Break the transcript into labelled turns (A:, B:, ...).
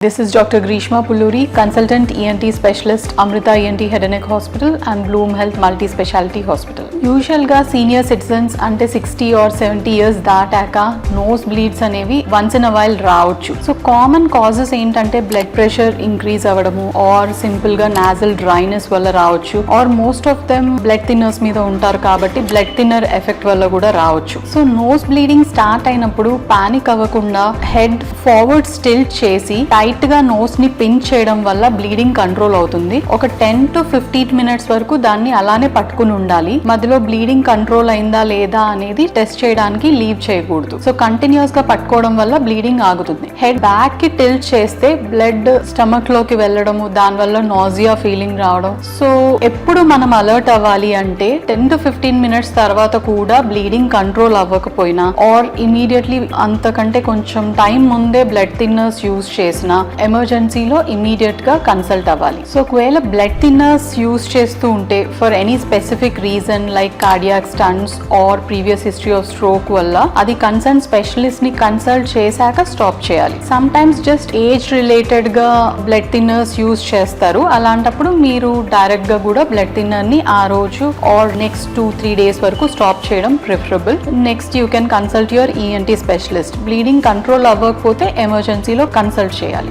A: This is Dr. Grishma Pulluri, consultant ENT specialist, Amrita ENT Head and Neck Hospital and Bloom Health Multi Specialty Hospital. యూజువల్గా senior citizens అంటే sixty or seventy years దాటాక nose bleeds అనేవి once in a while రావచ్చు so common causes ఏంటంటే blood pressure increase అవ్వడము or సింపుల్గా nasal dryness వల్ల రావచ్చు or most of them blood thinners మీద ఉంటారు కాబట్టి బ్లడ్ థిన్నర్ ఎఫెక్ట్ వల్ల కూడా రావచ్చు సో నోస్ బ్లీడింగ్ స్టార్ట్ అయినప్పుడు పానిక్ అవ్వకుండా హెడ్ ఫార్వర్డ్ స్టిల్ చేసి టైట్ గా నోస్ని పిన్ చేయడం వల్ల బ్లీడింగ్ కంట్రోల్ అవుతుంది. ఒక టెన్ టు ఫిఫ్టీన్ మినిట్స్ వరకు దాన్ని అలానే పట్టుకుని ఉండాలి. మధ్యలో బ్లీడింగ్ కంట్రోల్ అయిందా లేదా అనేది టెస్ట్ చేయడానికి లీవ్ చేయకూడదు. సో కంటిన్యూస్గా పట్టుకోవడం వల్ల బ్లీడింగ్ ఆగుతుంది. హెడ్ బ్యాక్కి టిల్ట్ చేస్తే బ్లడ్ స్టమక్లోకి వెళ్ళడము దాని వల్ల నాజియా ఫీలింగ్ రావడం. సో ఎప్పుడు మనం అలర్ట్ అవ్వాలి అంటే టెన్ టు ఫిఫ్టీన్ మినిట్స్ తర్వాత కూడా బ్లీడింగ్ కంట్రోల్ అవ్వకపోయినా ఆర్ ఇమీడియట్లీ అంతకంటే కొంచెం టైం ముందే బ్లడ్ థిన్నర్స్ యూజ్ చేసిన ఎమర్జెన్సీలో ఇమీడియట్గా కన్సల్ట్ అవ్వాలి. సో ఒకవేళ బ్లడ్ థిన్నర్స్ యూస్ చేస్తూ ఉంటే for any specific reason like cardiac stents or previous history of stroke వల్ల అది కన్సర్న్ స్పెషలిస్ట్ని కన్సల్ట్ చేశాక స్టాప్ చేయాలి. సమ్ టైమ్స్ జస్ట్ ఏజ్ రిలేటెడ్గా బ్లడ్ థిన్నర్స్ యూజ్ చేస్తారు. అలాంటప్పుడు మీరు డైరెక్ట్గా కూడా బ్లడ్ థిన్నర్ని ఆ రోజు or next two three days వరకు స్టాప్ చేయడం preferable. Next you can consult your ENT specialist. Bleeding control అవ్వకపోతే ఎమర్జెన్సీలో కన్సల్ట్ చేయాలి.